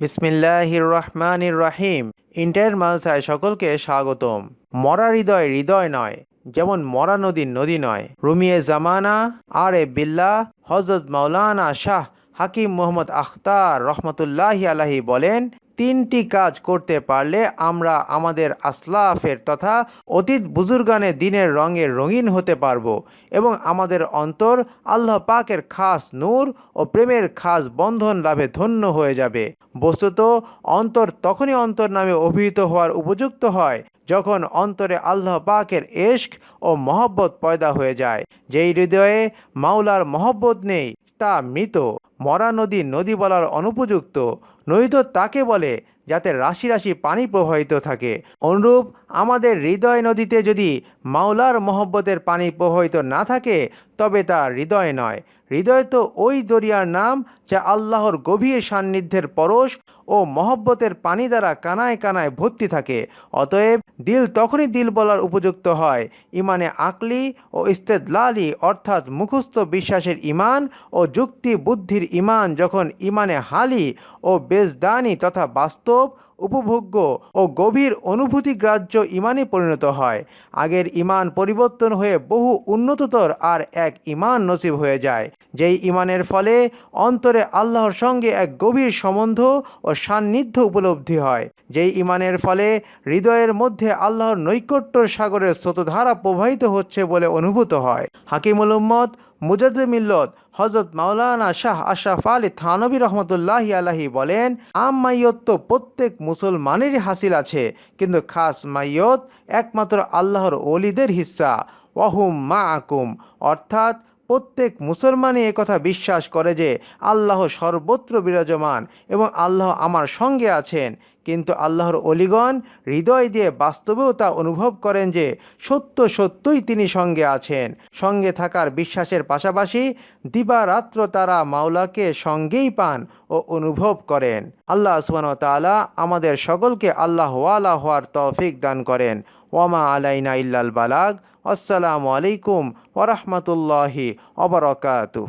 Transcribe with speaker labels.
Speaker 1: বিসমিল্লাহির রহমানির রহিম ইন্টার মালসায় সকলকে স্বাগতম। মরা হৃদয় হৃদয় নয়, যেমন মরা নদী নদী নয়। রুমিয়ে জামানা, আর এ বিল্লা হজরত মাওলানা শাহ হাকিম মোহাম্মদ আখতার রহমতুল্লাহি আলাহি বলেন তিনটি কাজ করতে পারলে আমরা আমাদের আসলাফের তথা অতীত বুজুর্গানের দিনের রঙে রঙিন হতে পারব এবং আমাদের অন্তর আল্লাহ পাকের খাস নূর ও প্রেমের খাস বন্ধন লাভে ধন্য হয়ে যাবে। বস্তুত অন্তর তখনই অন্তর নামে অভিহিত হওয়ার উপযুক্ত হয় যখন অন্তরে আল্লাহ পাকের এশক ও মহব্বত পয়দা হয়ে যায়। যেই হৃদয়ে মাওলার মহব্বত নেই তা মৃত। মরা নদী নদী বলার অনুপযুক্ত। নৈত তাকে বলে যাতে রাশি রাশি পানি প্রবাহিত থাকে। অনুরূপ, আমাদের হৃদয় নদীতে যদি মাওলার মহব্বতের পানি প্রবাহিত না থাকে, তবে তা হৃদয় নয়। হৃদয় তো ওই দরিয়ার নাম যা আল্লাহর গভীর সান্নিধ্যের পরশ ও মহব্বতের পানি দ্বারা কানায় কানায় ভর্তি থাকে। অতএব দিল তখনই দিল বলার উপযুক্ত হয়। ইমানে আকলি ও ইস্তেদলালি অর্থাৎ মুখস্থ বিশ্বাসের ইমান ও যুক্তি বুদ্ধির ইমান যখন ইমানে হালি ও বেজদানি তথা বাস্তব উপভোগ্য ও গভীর অনুভূতিগ্রাহ্য ইমানে পরিণত হয়। আগের ইমান পরিবর্তন হয়ে বহু উন্নততর আর এক ইমান নসিব হয়ে যায়, যেই ইমানের ফলে অন্তরে আল্লাহর সঙ্গে এক গভীর সম্বন্ধ ও সান্নিধ্য উপলব্ধি হয়। যেই ইমানের ফলে হৃদয়ের মধ্যে আল্লাহর নৈকট্যর সাগরের স্রোতধারা প্রবাহিত হচ্ছে বলে অনুভূত হয়। হাকিমুল মুজাদ মিল্লত হজরত মাওলানা শাহ আশরাফ আলী থানবী রহমতুল্লাহ আলাহি বলেন, আম মাইয়ত তো প্রত্যেক মুসলমানেরই হাসিল আছে, কিন্তু খাস মাইয়ত একমাত্র আল্লাহর অলিদের হিস্সা ওয়াহুম মা আকুম অর্থাৎ প্রত্যেক মুসলমানই একথা বিশ্বাস করে যে আল্লাহ সর্বত্র বিরাজমান এবং আল্লাহ আমার সঙ্গে আছেন। কিন্তু আল্লাহর অলিগণ হৃদয় দিয়ে বাস্তবেও তা অনুভব করেন যে সত্য সত্যই তিনি সঙ্গে আছেন। সঙ্গে থাকার বিশ্বাসের পাশাপাশি দিবারাত্র তারা মাওলাকে সঙ্গেই পান ও অনুভব করেন। আল্লাহ তালা আমাদের সকলকে আল্লাহ ওয়ালা হওয়ার তৌফিক দান করেন। ওয়ামা আলাইনা ইল্লাল বালাগ। আসসালামু আলাইকুম ওরহমতুল্লাহি অবরকাতু